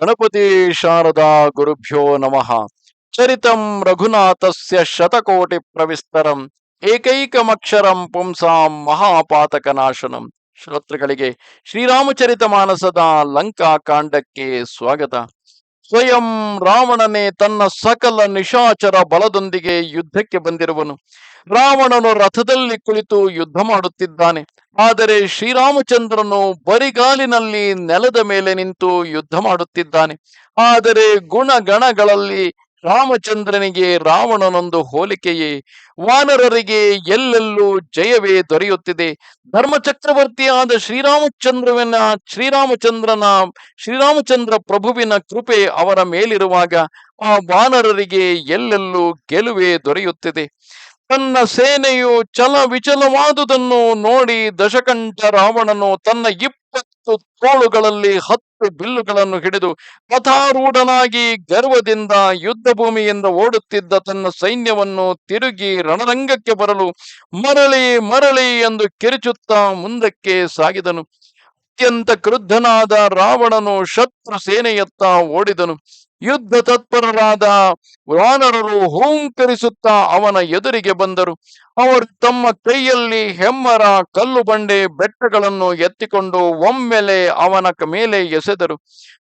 ಗಣಪತಿ ಶಾರದಾ ಗುರುಭ್ಯೋ ನಮಃ. ಚರಿತಂ ರಘುನಾಥಸ್ಯ ಶತಕೋಟಿ ಪ್ರವಿಸ್ತರಂ. ಏಕೈಕಮಕ್ಷರಂ ಪುಂಸಾಂ ಮಹಾಪಾತಕನಾಶನಂ. ಶ್ರೋತೃಗಳಿಗೆ ಶ್ರೀರಾಮಚರಿತ ಮಾನಸದ ಲಂಕಾ ಕಾಂಡಕ್ಕೆ ಸ್ವಾಗತ. ಸ್ವಯಂ ರಾವಣನೇ ತನ್ನ ಸಕಲ ನಿಶಾಚರ ಬಲದೊಂದಿಗೆ ಯುದ್ಧಕ್ಕೆ ಬಂದಿರುವನು. ರಾವಣನು ರಥದಲ್ಲಿ ಕುಳಿತು ಯುದ್ಧ ಮಾಡುತ್ತಿದ್ದಾನೆ. ಆದರೆ ಶ್ರೀರಾಮಚಂದ್ರನು ಬರಿಗಾಲಿನಲ್ಲಿ ನೆಲದ ಮೇಲೆ ನಿಂತು ಯುದ್ಧ ಮಾಡುತ್ತಿದ್ದಾನೆ. ಆದರೆ ಗುಣಗಣಗಳಲ್ಲಿ ರಾಮಚಂದ್ರನಿಗೆ ರಾವಣನೊಂದು ಹೋಲಿಕೆಯೇ. ವಾನರರಿಗೆ ಎಲ್ಲೆಲ್ಲೂ ಜಯವೇ ದೊರೆಯುತ್ತಿದೆ. ಧರ್ಮಚಕ್ರವರ್ತಿಯಾದ ಶ್ರೀರಾಮಚಂದ್ರವಿನ ಶ್ರೀರಾಮಚಂದ್ರನ, ಶ್ರೀರಾಮಚಂದ್ರ ಪ್ರಭುವಿನ ಕೃಪೆ ಅವರ ಮೇಲಿರುವಾಗ ಆ ವಾನರರಿಗೆ ಎಲ್ಲೆಲ್ಲೂ ಗೆಲುವೇ ದೊರೆಯುತ್ತಿದೆ. ತನ್ನ ಸೇನೆಯು ಚಲ ವಿಚಲವಾದುದನ್ನು ನೋಡಿ ದಶಕಂಠ ರಾವಣನು ತನ್ನ ಇಪ್ಪತ್ತು ತೋಳುಗಳಲ್ಲಿ ಹತ್ತು ಬಿಲ್ಲುಗಳನ್ನು ಹಿಡಿದು ಕಥಾರೂಢನಾಗಿ ಗರ್ವದಿಂದ ಯುದ್ಧ ಭೂಮಿಯಿಂದ ಓಡುತ್ತಿದ್ದ ತನ್ನ ಸೈನ್ಯವನ್ನು ತಿರುಗಿ ರಣರಂಗಕ್ಕೆ ಬರಲು ಮರಳಿ ಮರಳಿ ಎಂದು ಕಿರುಚುತ್ತಾ ಮುಂದಕ್ಕೆ ಸಾಗಿದನು. ಅತ್ಯಂತ ಕ್ರುದ್ಧನಾದ ರಾವಣನು ಶತ್ರು ಸೇನೆಯತ್ತ ಓಡಿದನು. ಯುದ್ಧ ತತ್ಪರರಾದ ವಾನರರು ಹೂಂಕರಿಸುತ್ತಾ ಅವನ ಎದುರಿಗೆ ಬಂದರು. ಅವರು ತಮ್ಮ ಕೈಯಲ್ಲಿ ಹೆಮ್ಮರ ಕಲ್ಲು ಬಂಡೆ ಬೆಟ್ಟಗಳನ್ನು ಎತ್ತಿಕೊಂಡು ಒಮ್ಮೆಲೆ ಅವನ ಮೇಲೆ ಎಸೆದರು.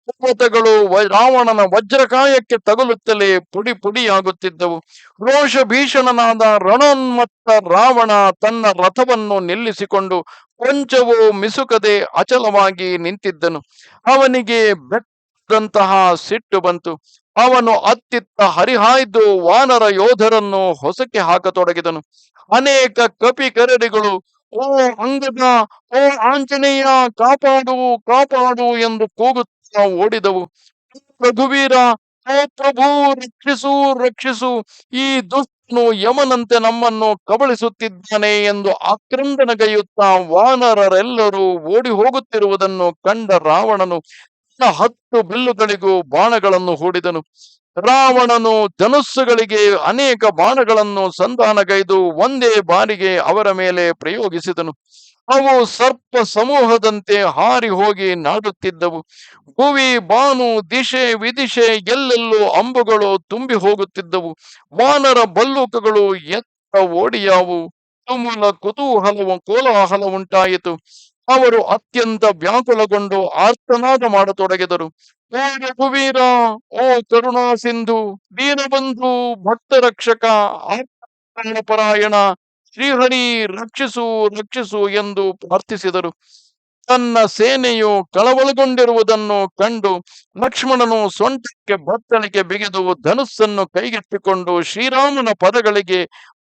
ಪರ್ವತಗಳು ರಾವಣನ ವಜ್ರಕಾಯಕ್ಕೆ ತಗುಲುತ್ತಲೇ ಪುಡಿ ಪುಡಿಯಾಗುತ್ತಿದ್ದವು. ರೋಷ ಭೀಷಣನಾದ ರಣೋನ್ಮತ್ತ ರಾವಣ ತನ್ನ ರಥವನ್ನು ನಿಲ್ಲಿಸಿಕೊಂಡು ಕೊಂಚವೂ ಮಿಸುಕದೆ ಅಚಲವಾಗಿ ನಿಂತಿದ್ದನು. ಅವನಿಗೆ ಬೆಟ್ಟದಂತಹ ಸಿಟ್ಟು ಬಂತು. ಅವನು ಅತ್ತಿತ್ತ ಹರಿಹಾಯ್ದು ವಾನರ ಯೋಧರನ್ನು ಹೊಸಕ್ಕೆ ಹಾಕತೊಡಗಿದನು. ಅನೇಕ ಕಪಿ ಕರಡಿಗಳು ಓ ಅಂಗದ, ಓ ಆಂಜನೇಯ, ಕಾಪಾಡು ಕಾಪಾಡು ಎಂದು ಕೂಗುತ್ತಾ ಓಡಿದವು. ರಘುವೀರ ಓ ಪ್ರಭು, ರಕ್ಷಿಸು ರಕ್ಷಿಸು, ಈ ದುಷ್ಟನು ಯಮನಂತೆ ನಮ್ಮನ್ನು ಕಬಳಿಸುತ್ತಿದ್ದಾನೆ ಎಂದು ಆಕ್ರಂದನಗೈಯುತ್ತಾ ವಾನರರೆಲ್ಲರೂ ಓಡಿ ಹೋಗುತ್ತಿರುವುದನ್ನು ಕಂಡ ರಾವಣನು ತನ್ನ ಹತ್ತು ಬಿಲ್ಲುಗಳಿಗೂ ಬಾಣಗಳನ್ನು ಹೂಡಿದನು. ರಾವಣನು ಧನುಸ್ಸುಗಳಿಗೆ ಅನೇಕ ಬಾಣಗಳನ್ನು ಸಂಧಾನಗೈದು ಒಂದೇ ಬಾರಿಗೆ ಅವರ ಮೇಲೆ ಪ್ರಯೋಗಿಸಿದನು. ಅವು ಸರ್ಪ ಸಮೂಹದಂತೆ ಹಾರಿ ಹೋಗಿ ನಾಡುತ್ತಿದ್ದವು. ಭುವಿ, ಬಾನು, ದಿಶೆ, ವಿದಿಶೆ ಎಲ್ಲೆಲ್ಲೂ ಅಂಬುಗಳು ತುಂಬಿ ಹೋಗುತ್ತಿದ್ದವು. ವಾನರ ಬಲ್ಲೂಕಗಳು ಎತ್ತ ಓಡಿಯಾವು. ತುಮುಲ ಕುತೂಹಲವು ಕೋಲಾಹಲ ಉಂಟಾಯಿತು. ಅವರು ಅತ್ಯಂತ ವ್ಯಾಕುಲಗೊಂಡು ಆರ್ತನಾದ ಮಾಡತೊಡಗಿದರು. ಓ ರಘುವೀರ ಓ ಕರುಣಾ ಸಿಂಧು ದೀನಬಂಧು ಭಕ್ತ ರಕ್ಷಕ ಪರಾಯಣ ಶ್ರೀಹರಿ ರಕ್ಷಿಸು ರಕ್ಷಿಸು ಎಂದು ಪ್ರಾರ್ಥಿಸಿದರು. ತನ್ನ ಸೇನೆಯು ಕಳವಳಗೊಂಡಿರುವುದನ್ನು ಕಂಡು ಲಕ್ಷ್ಮಣನು ಸೊಂಟಕ್ಕೆ ಬತ್ತಳಿಕೆ ಬಿಗಿದು ಧನುಸ್ಸನ್ನು ಕೈಗೆತ್ತಿಕೊಂಡು ಶ್ರೀರಾಮನ ಪದಗಳಿಗೆ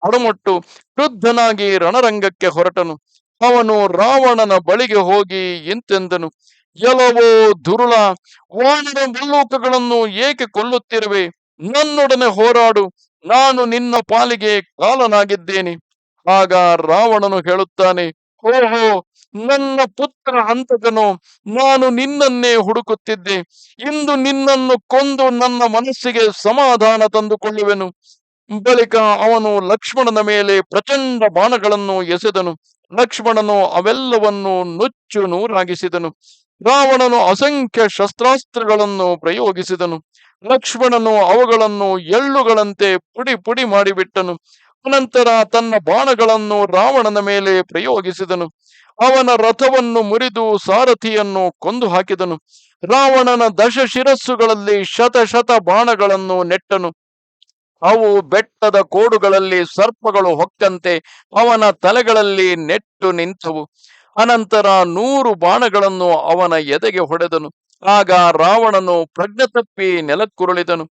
ಅಡಮೊಟ್ಟು ಕ್ರುದ್ಧನಾಗಿ ರಣರಂಗಕ್ಕೆ ಹೊರಟನು. ಅವನು ರಾವಣನ ಬಳಿಗೆ ಹೋಗಿ ಇಂತೆಂದನು. ಎಲವೋ ದುರುಳ, ವಾನರ ಮುಲ್ಲೋಕಗಳನ್ನು ಏಕೆ ಕೊಲ್ಲುತ್ತಿರುವೆ? ನನ್ನೊಡನೆ ಹೋರಾಡು. ನಾನು ನಿನ್ನ ಪಾಲಿಗೆ ಕಾಲನಾಗಿದ್ದೇನೆ. ಆಗ ರಾವಣನು ಹೇಳುತ್ತಾನೆ, ಓಹೋ, ನನ್ನ ಪುತ್ರ ಹಂತಕನು, ನಾನು ನಿನ್ನನ್ನೇ ಹುಡುಕುತ್ತಿದ್ದೆ. ಇಂದು ನಿನ್ನನ್ನು ಕೊಂದು ನನ್ನ ಮನಸ್ಸಿಗೆ ಸಮಾಧಾನ ತಂದುಕೊಳ್ಳುವೆನು. ಬಳಿಕ ಅವನು ಲಕ್ಷ್ಮಣನ ಮೇಲೆ ಪ್ರಚಂಡ ಬಾಣಗಳನ್ನು ಎಸೆದನು. ಲಕ್ಷ್ಮಣನು ಅವೆಲ್ಲವನ್ನು ನುಚ್ಚು ನೂರಾಗಿಸಿದನು. ರಾವಣನು ಅಸಂಖ್ಯ ಶಸ್ತ್ರಾಸ್ತ್ರಗಳನ್ನು ಪ್ರಯೋಗಿಸಿದನು. ಲಕ್ಷ್ಮಣನು ಅವುಗಳನ್ನು ಎಳ್ಳುಗಳಂತೆ ಪುಡಿ ಪುಡಿ ಮಾಡಿಬಿಟ್ಟನು. ಅನಂತರ ತನ್ನ ಬಾಣಗಳನ್ನು ರಾವಣನ ಮೇಲೆ ಪ್ರಯೋಗಿಸಿದನು. ಅವನ ರಥವನ್ನು ಮುರಿದು ಸಾರಥಿಯನ್ನು ಕೊಂದು ಹಾಕಿದನು. ರಾವಣನ ದಶ ಶಿರಸ್ಸುಗಳಲ್ಲಿ ಶತ ಬಾಣಗಳನ್ನು ನೆಟ್ಟನು. ಅವು ಬೆಟ್ಟದ ಕೋಡುಗಳಲ್ಲಿ ಸರ್ಪಗಳು ಹೊಕ್ಕಂತೆ ಅವನ ತಲೆಗಳಲ್ಲಿ ನೆಟ್ಟು ನಿಂತವು. ಅನಂತರ ನೂರು ಬಾಣಗಳನ್ನು ಅವನ ಎದೆಗೆ ಹೊಡೆದನು. ಆಗ ರಾವಣನು ಪ್ರಜ್ಞೆ ತಪ್ಪಿ ನೆಲಕ್ಕುರುಳಿದನು.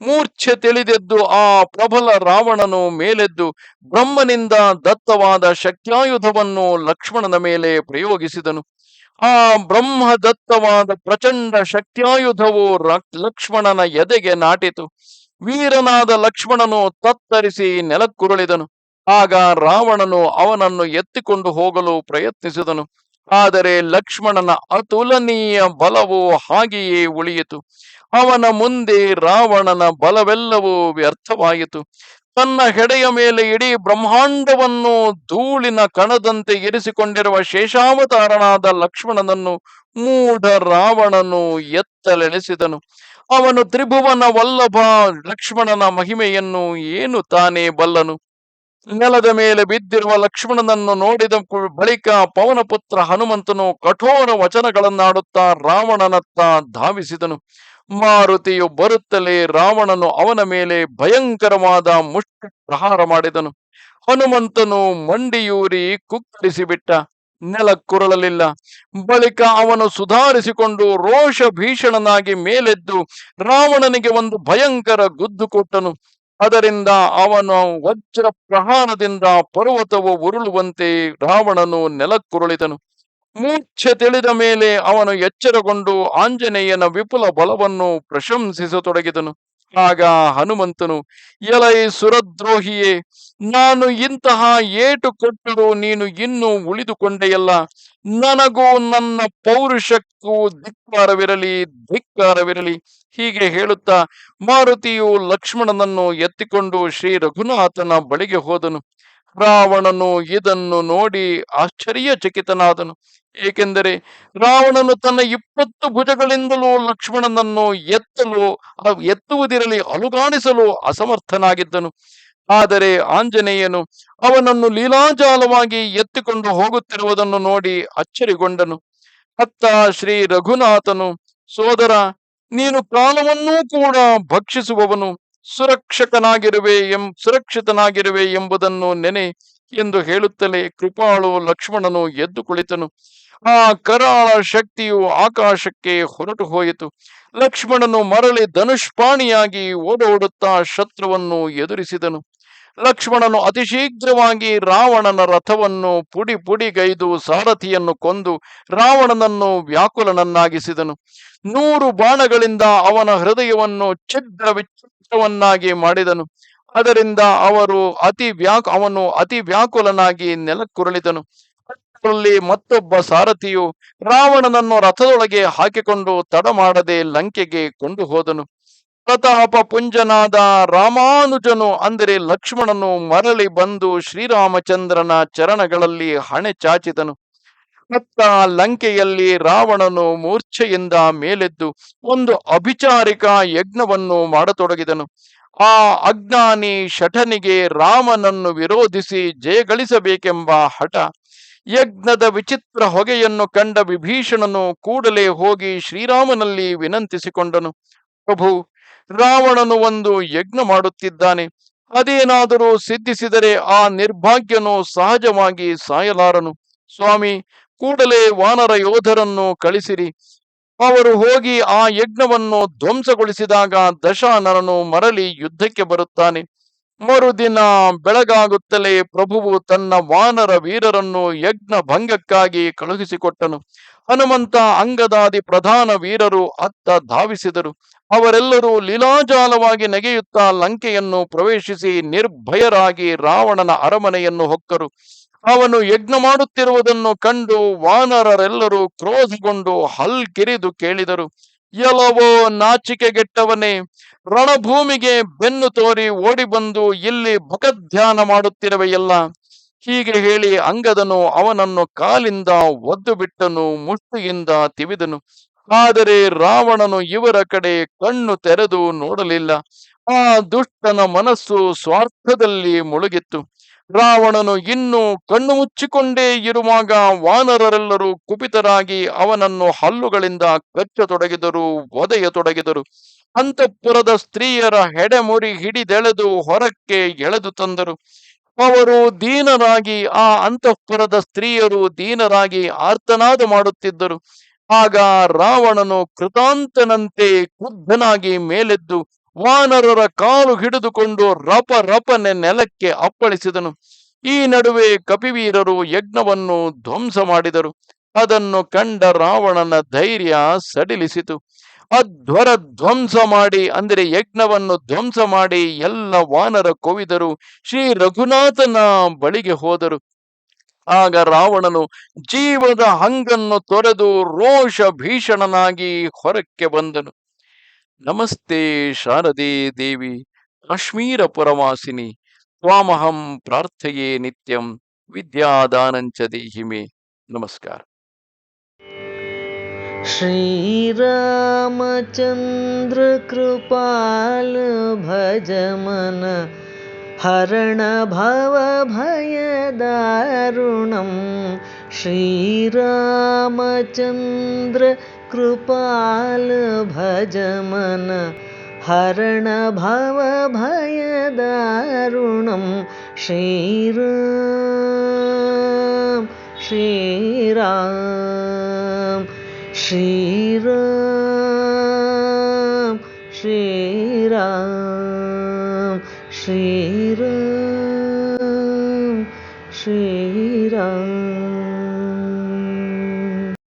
ಮೂರ್ಛೆ ತಿಳಿದೆದ್ದು ಆ ಪ್ರಬಲ ರಾವಣನು ಮೇಲೆದ್ದು ಬ್ರಹ್ಮನಿಂದ ದತ್ತವಾದ ಶಕ್ತ್ಯಾಯುಧವನ್ನು ಲಕ್ಷ್ಮಣನ ಮೇಲೆ ಪ್ರಯೋಗಿಸಿದನು. ಆ ಬ್ರಹ್ಮ ದತ್ತವಾದ ಪ್ರಚಂಡ ಶಕ್ತ್ಯಾಯುಧವು ಲಕ್ಷ್ಮಣನ ಎದೆಗೆ ನಾಟಿತು. ವೀರನಾದ ಲಕ್ಷ್ಮಣನು ತತ್ತರಿಸಿ ನೆಲಕ್ಕುರುಳಿದನು. ಆಗ ರಾವಣನು ಅವನನ್ನು ಎತ್ತಿಕೊಂಡು ಹೋಗಲು ಪ್ರಯತ್ನಿಸಿದನು. ಆದರೆ ಲಕ್ಷ್ಮಣನ ಅತುಲನೀಯ ಬಲವು ಹಾಗೆಯೇ ಉಳಿಯಿತು. ಅವನ ಮುಂದೆ ರಾವಣನ ಬಲವೆಲ್ಲವೂ ವ್ಯರ್ಥವಾಯಿತು. ತನ್ನ ಹೆಡೆಯ ಮೇಲೆ ಇಡೀ ಬ್ರಹ್ಮಾಂಡವನ್ನು ಧೂಳಿನ ಕಣದಂತೆ ಇರಿಸಿಕೊಂಡಿರುವ ಶೇಷಾವತಾರನಾದ ಲಕ್ಷ್ಮಣನನ್ನು ಮೂಢ ರಾವಣನು ಎತ್ತಲೆಳೆಸಿದನು ಅವನು ತ್ರಿಭುವನ ವಲ್ಲಭ ಲಕ್ಷ್ಮಣನ ಮಹಿಮೆಯನ್ನು ಏನು ತಾನೇ ಬಲ್ಲನು. ನೆಲದ ಮೇಲೆ ಬಿದ್ದಿರುವ ಲಕ್ಷ್ಮಣನನ್ನು ನೋಡಿದ ಬಳಿಕ ಪವನಪುತ್ರ ಹನುಮಂತನು ಕಠೋರ ವಚನಗಳನ್ನಾಡುತ್ತಾ ರಾವಣನತ್ತ ಧಾವಿಸಿದನು. ಮಾರುತಿಯು ಬರುತ್ತಲೇ ರಾವಣನು ಅವನ ಮೇಲೆ ಭಯಂಕರವಾದ ಮುಷ್ಟಿ ಪ್ರಹಾರ ಮಾಡಿದನು. ಹನುಮಂತನು ಮಂಡಿಯೂರಿ ಕುಕ್ಕರಿಸಿಬಿಟ್ಟ ನೆಲಕ್ಕುರಳಲಿಲ್ಲ ಬಳಿಕ ಅವನು ಸುಧಾರಿಸಿಕೊಂಡು ರೋಷ ಭೀಷಣನಾಗಿ ಮೇಲೆದ್ದು ರಾವಣನಿಗೆ ಒಂದು ಭಯಂಕರ ಗುದ್ದು ಕೊಟ್ಟನು. ಅದರಿಂದ ಅವನು ವಜ್ರ ಪ್ರಹಾರದಿಂದ ಪರ್ವತವು ಉರುಳುವಂತೆ ರಾವಣನು ನೆಲಕ್ಕುರುಳಿದನು. ಮೂರ್ಛೆ ತಿಳಿದ ಮೇಲೆ ಅವನು ಎಚ್ಚರಗೊಂಡು ಆಂಜನೇಯನ ವಿಪುಲ ಬಲವನ್ನು ಪ್ರಶಂಸಿಸತೊಡಗಿದನು. ಆಗ ಹನುಮಂತನು, ಎಲೈ ಸುರದ್ರೋಹಿಯೇ, ನಾನು ಇಂತಹ ಏಟು ಕೊಟ್ಟರೂ ನೀನು ಇನ್ನೂ ಉಳಿದುಕೊಂಡೆಯಲ್ಲ? ನನಗೂ ನನ್ನ ಪೌರುಷಕ್ಕೂ ಧಿಕ್ಕಾರವಿರಲಿ ಧಿಕ್ಕಾರವಿರಲಿ. ಹೀಗೆ ಹೇಳುತ್ತಾ ಮಾರುತಿಯು ಲಕ್ಷ್ಮಣನನ್ನು ಎತ್ತಿಕೊಂಡು ಶ್ರೀ ರಘುನಾಥನ ಬಳಿಗೆ ಹೋದನು. ರಾವಣನು ಇದನ್ನು ನೋಡಿ ಆಶ್ಚರ್ಯಚಕಿತನಾದನು. ಏಕೆಂದರೆ ರಾವಣನು ತನ್ನ ಇಪ್ಪತ್ತು ಭುಜಗಳಿಂದಲೂ ಲಕ್ಷ್ಮಣನನ್ನು ಎತ್ತಲು ಎತ್ತುವುದಿರಲಿ ಅಲುಗಾಣಿಸಲು ಅಸಮರ್ಥನಾಗಿದ್ದನು. ಆದರೆ ಆಂಜನೇಯನು ಅವನನ್ನು ಲೀಲಾಜಾಲವಾಗಿ ಎತ್ತಿಕೊಂಡು ಹೋಗುತ್ತಿರುವುದನ್ನು ನೋಡಿ ಅಚ್ಚರಿಗೊಂಡನು. ಅತ್ತ ಶ್ರೀ ರಘುನಾಥನು, ಸೋದರ, ನೀನು ಕಾಲವನ್ನೂ ಕೂಡ ಭಕ್ಷಿಸುವವನು. ಸುರಕ್ಷಕನಾಗಿರುವೆ ಎಂ, ಸುರಕ್ಷಿತನಾಗಿರುವೆ ಎಂಬುದನ್ನು ನೆನೆ ಎಂದು ಹೇಳುತ್ತಲೇ ಕೃಪಾಳು ಲಕ್ಷ್ಮಣನು ಎದ್ದು ಕುಳಿತನು. ಆ ಕರಾಳ ಶಕ್ತಿಯು ಆಕಾಶಕ್ಕೆ ಹೊರಟು ಹೋಯಿತು. ಲಕ್ಷ್ಮಣನು ಮರಳಿ ಧನುಷ್ಪಾಣಿಯಾಗಿ ಓಡೋಡುತ್ತಾ ಶತ್ರುವನ್ನು ಎದುರಿಸಿದನು. ಲಕ್ಷ್ಮಣನು ಅತಿ ಶೀಘ್ರವಾಗಿ ರಾವಣನ ರಥವನ್ನು ಪುಡಿ ಪುಡಿಗೈದು ಸಾರಥಿಯನ್ನು ಕೊಂದು ರಾವಣನನ್ನು ವ್ಯಾಕುಲನನ್ನಾಗಿಸಿದನು. ನೂರು ಬಾಣಗಳಿಂದ ಅವನ ಹೃದಯವನ್ನು ಛಿದ್ರ ವಿಚಿತ್ರವನ್ನಾಗಿ ಮಾಡಿದನು. ಅದರಿಂದ ಅವರು ಅತಿ ವ್ಯಾಕ್, ಅವನು ಅತಿ ವ್ಯಾಕುಲನಾಗಿ ನೆಲಕ್ಕುರುಳಿದನು. ಮತ್ತೊಬ್ಬ ಸಾರಥಿಯು ರಾವಣನನ್ನು ರಥದೊಳಗೆ ಹಾಕಿಕೊಂಡು ತಡ ಮಾಡದೆ ಲಂಕೆಗೆ ಕೊಂಡು ಹೋದನು ಪ್ರತಾಪ ಪುಂಜನಾದ ರಾಮಾನುಜನು, ಅಂದರೆ ಲಕ್ಷ್ಮಣನು ಮರಳಿ ಬಂದು ಶ್ರೀರಾಮಚಂದ್ರನ ಚರಣಗಳಲ್ಲಿ ಹಣೆ ಚಾಚಿದನು. ಅತ್ತ ಲಂಕೆಯಲ್ಲಿ ರಾವಣನು ಮೂರ್ಛೆಯಿಂದ ಮೇಲೆದ್ದು ಒಂದು ಅಭಿಚಾರಿಕ ಯಜ್ಞವನ್ನು ಮಾಡತೊಡಗಿದನು. ಆ ಅಜ್ಞಾನಿ ಶಠನಿಗೆ ರಾಮನನ್ನು ವಿರೋಧಿಸಿ ಜಯಗಳಿಸಬೇಕೆಂಬ ಹಠ ಯಜ್ಞದ ವಿಚಿತ್ರ ಹೊಗೆಯನ್ನು ಕಂಡ ವಿಭೀಷಣನು ಕೂಡಲೇ ಹೋಗಿ ಶ್ರೀರಾಮನಲ್ಲಿ ವಿನಂತಿಸಿಕೊಂಡನು. ಪ್ರಭು, ರಾವಣನು ಒಂದು ಯಜ್ಞ ಮಾಡುತ್ತಿದ್ದಾನೆ. ಅದೇನಾದರೂ ಸಿದ್ಧಿಸಿದರೆ ಆ ನಿರ್ಭಾಗ್ಯನು ಸಹಜವಾಗಿ ಸಾಯಲಾರನು. ಸ್ವಾಮಿ ಕೂಡಲೇ ವಾನರ ಯೋಧರನ್ನು ಕಳಿಸಿರಿ. ಅವರು ಹೋಗಿ ಆ ಯಜ್ಞವನ್ನು ಧ್ವಂಸಗೊಳಿಸಿದಾಗ ದಶಾನರನು ಮರಳಿ ಯುದ್ಧಕ್ಕೆ ಬರುತ್ತಾನೆ. ಮರುದಿನ ಬೆಳಗಾಗುತ್ತಲೇ ಪ್ರಭುವು ತನ್ನ ವಾನರ ವೀರರನ್ನು ಯಜ್ಞ ಭಂಗಕ್ಕಾಗಿ ಕಳುಹಿಸಿಕೊಟ್ಟನು. ಹನುಮಂತ ಅಂಗದಾದಿ ಪ್ರಧಾನ ವೀರರು ಅತ್ತ ಧಾವಿಸಿದರು. ಅವರೆಲ್ಲರೂ ಲೀಲಾಜಾಲವಾಗಿ ನೆಗೆಯುತ್ತಾ ಲಂಕೆಯನ್ನು ಪ್ರವೇಶಿಸಿ ನಿರ್ಭಯರಾಗಿ ರಾವಣನ ಅರಮನೆಯನ್ನು ಹೊಕ್ಕರು. ಅವನು ಯಜ್ಞ ಮಾಡುತ್ತಿರುವುದನ್ನು ಕಂಡು ವಾನರರೆಲ್ಲರೂ ಕ್ರೋಧಗೊಂಡು ಹಲ್ಕಿರಿದು ಕೇಳಿದರು ಎಲ್ಲವೋ ನಾಚಿಕೆಗೆಟ್ಟವನೇ, ರಣಭೂಮಿಗೆ ಬೆನ್ನು ತೋರಿ ಓಡಿ ಬಂದು ಇಲ್ಲಿ ಭಗಧ್ಯಾನ ಮಾಡುತ್ತಿರುವೆಯಲ್ಲ? ಹೀಗೆ ಹೇಳಿ ಅಂಗದನು ಅವನನ್ನು ಕಾಲಿಂದ ಒದ್ದು ಬಿಟ್ಟನು ಮುಷ್ಟಿಯಿಂದ ತಿವಿದನು. ಆದರೆ ರಾವಣನು ಇವರ ಕಡೆ ಕಣ್ಣು ತೆರೆದು ನೋಡಲಿಲ್ಲ. ಆ ದುಷ್ಟನ ಮನಸ್ಸು ಸ್ವಾರ್ಥದಲ್ಲಿ ಮುಳುಗಿತ್ತು. ರಾವಣನು ಇನ್ನೂ ಕಣ್ಣು ಮುಚ್ಚಿಕೊಂಡೇ ಇರುವಾಗ ವಾನರರೆಲ್ಲರೂ ಕುಪಿತರಾಗಿ ಅವನನ್ನು ಹಲ್ಲುಗಳಿಂದ ಕಚ್ಚತೊಡಗಿದರು ಒದೆಯತೊಡಗಿದರು ಅಂತಃಪುರದ ಸ್ತ್ರೀಯರ ಹೆಡೆಮುರಿ ಹಿಡಿದೆಳೆದು ಹೊರಕ್ಕೆ ಎಳೆದು ತಂದರು. ಅವರು ದೀನರಾಗಿ, ಆ ಅಂತಃಪುರದ ಸ್ತ್ರೀಯರು ದೀನರಾಗಿ ಆರ್ತನಾದ ಮಾಡುತ್ತಿದ್ದರು. ಆಗ ರಾವಣನು ಕೃತಾಂತನಂತೆ ಕುದ್ಧನಾಗಿ ಮೇಲೆದ್ದು ವಾನರರ ಕಾಲು ಹಿಡಿದುಕೊಂಡು ರಪ ರಪನೆ ನೆಲಕ್ಕೆ ಅಪ್ಪಳಿಸಿದನು. ಈ ನಡುವೆ ಕಪಿವೀರರು ಯಜ್ಞವನ್ನು ಧ್ವಂಸ ಮಾಡಿದರು. ಅದನ್ನು ಕಂಡ ರಾವಣನ ಧೈರ್ಯ ಸಡಿಲಿಸಿತು. ಅಧ್ವರ ಧ್ವಂಸ ಮಾಡಿ, ಅಂದರೆ ಯಜ್ಞವನ್ನು ಧ್ವಂಸ ಮಾಡಿ ಎಲ್ಲ ವಾನರ ಕೋವಿದರು. ಶ್ರೀ ರಘುನಾಥನ ಬಳಿಗೆ ಹೋದರು. ಆಗ ರಾವಣನು ಜೀವದ ಹಂಗನ್ನು ತೊರೆದು ರೋಷ ಭೀಷಣನಾಗಿ ಹೊರಕ್ಕೆ ಬಂದನು. नमस्ते शारदे देवी, काश्मीरपुरवासिनि, त्वामहं प्रार्थये नित्यं विद्यादानं देहि मे नमस्कार। श्रीरामचन्द्र कृपाल भजमन हरण भवभयदारुणं श्रीरामचन्द्र कृपाल भजमन हरणभवभयदारुणं श्रीराम श्रीराम श्रीराम श्रीराम। श्री